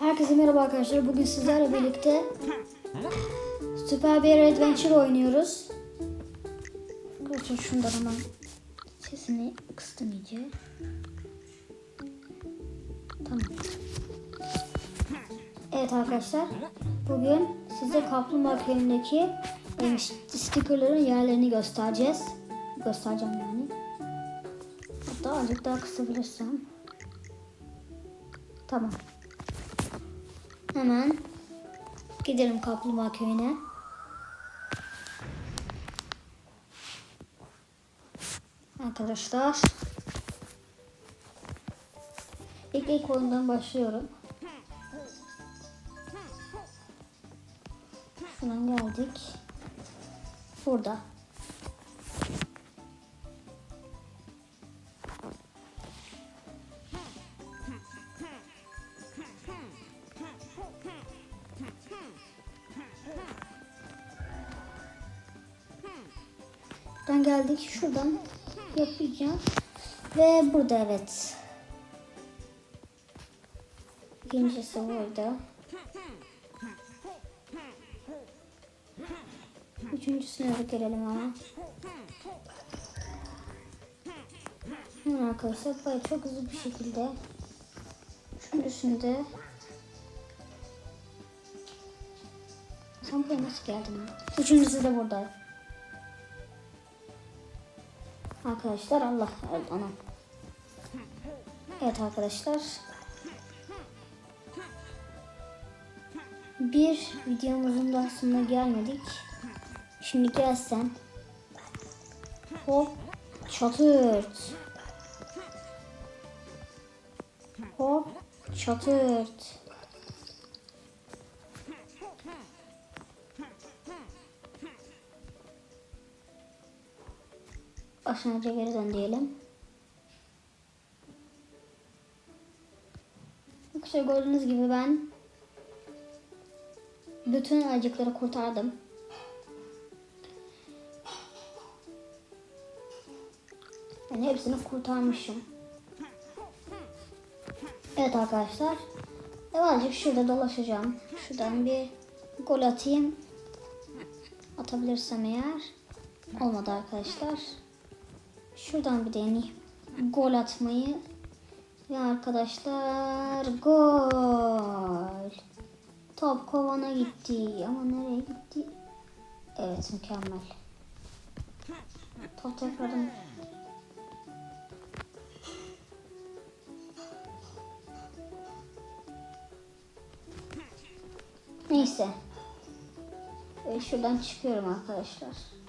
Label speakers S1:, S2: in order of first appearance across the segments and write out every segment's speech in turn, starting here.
S1: Herkese merhaba arkadaşlar. Bugün sizlerle birlikte Super Bear Adventure oynuyoruz. Arkadaşlar şundan hemen sesini kıstım iyice. Tamam. Evet arkadaşlar. Bugün size Kaplumbağa köyündeki e, stickerların yerlerini göstereceğiz. Göstereceğim yani. Hatta azıcık daha kısabilirsem. Tamam. Hemen gidelim Kaplumbağa köyüne. Arkadaşlar. İlk ilk oyundan başlıyorum. Şuradan geldik. Burada. Buradan geldik. Şuradan yapacağım. Ve burada evet. İkincisi burada. Üçüncüsüne de gelelim ama. Hemen arkadaşlar böyle çok hızlı bir şekilde üçüncüsünde sen buraya nasıl geldin? Üçüncüsü de burada. Arkadaşlar Allah anam. Evet arkadaşlar. Bir videomuzun da sonuna gelmedik. Şimdi gelsen. Hop çatırt. Hop çatırt. Aşağıca geri dön diyelim. Arkadaşlar gördüğünüz gibi ben bütün acıkları kurtardım. Yani hepsini kurtarmışım. Evet arkadaşlar. Birazcık şurada dolaşacağım. Şuradan bir gol atayım. Atabilirsem eğer. Olmadı arkadaşlar. Şuradan bir deneyeyim. Gol atmayı. Ve arkadaşlar gol. Top kovana gitti. Ama nereye gitti? Evet mükemmel. Top tekrardan Neyse. Ee, şuradan çıkıyorum arkadaşlar.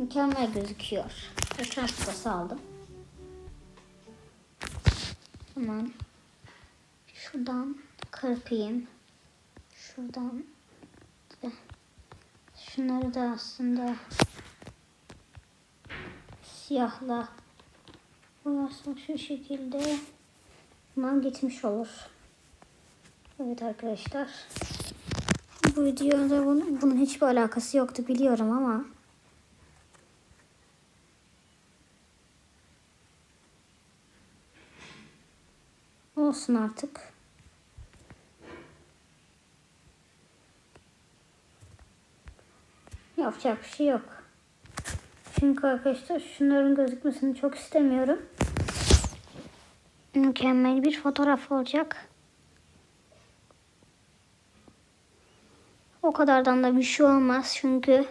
S1: Mükemmel gözüküyor. Ekran kupası aldım. Hemen şuradan kırpayım. Şuradan da- şunları da aslında siyahla boyarsam şu şekilde Tamam gitmiş olur. Evet arkadaşlar. Bu videoda bunun, bunun hiçbir alakası yoktu biliyorum ama olsun artık. Yapacak bir şey yok. Çünkü arkadaşlar şunların gözükmesini çok istemiyorum mükemmel bir fotoğraf olacak. O kadardan da bir şey olmaz çünkü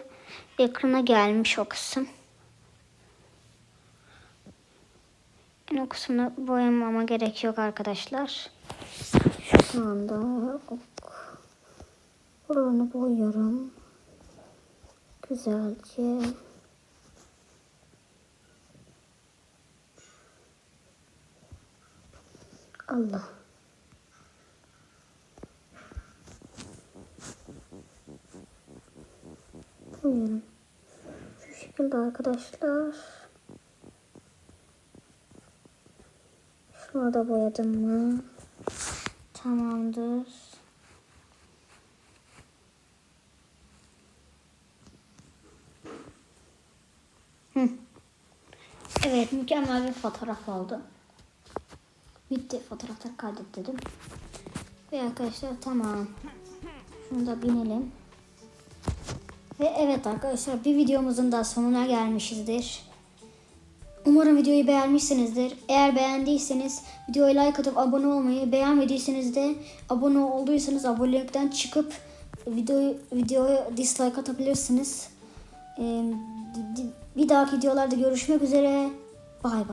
S1: ekrana gelmiş o kısım. O kısmını boyamama gerek yok arkadaşlar. Şu anda buralarını boyuyorum. Güzelce. Allah. Buyurun. Şu şekilde arkadaşlar. Şunu da boyadım mı? Tamamdır. Hı. Evet mükemmel bir fotoğraf oldu. Bitti. Fotoğrafları kaydet dedim. Ve arkadaşlar tamam. Şunu da binelim. Ve evet arkadaşlar bir videomuzun da sonuna gelmişizdir. Umarım videoyu beğenmişsinizdir. Eğer beğendiyseniz videoya like atıp abone olmayı, beğenmediyseniz de abone olduysanız abonelikten çıkıp videoyu videoya dislike atabilirsiniz. Ee, bir dahaki videolarda görüşmek üzere. Bay bay.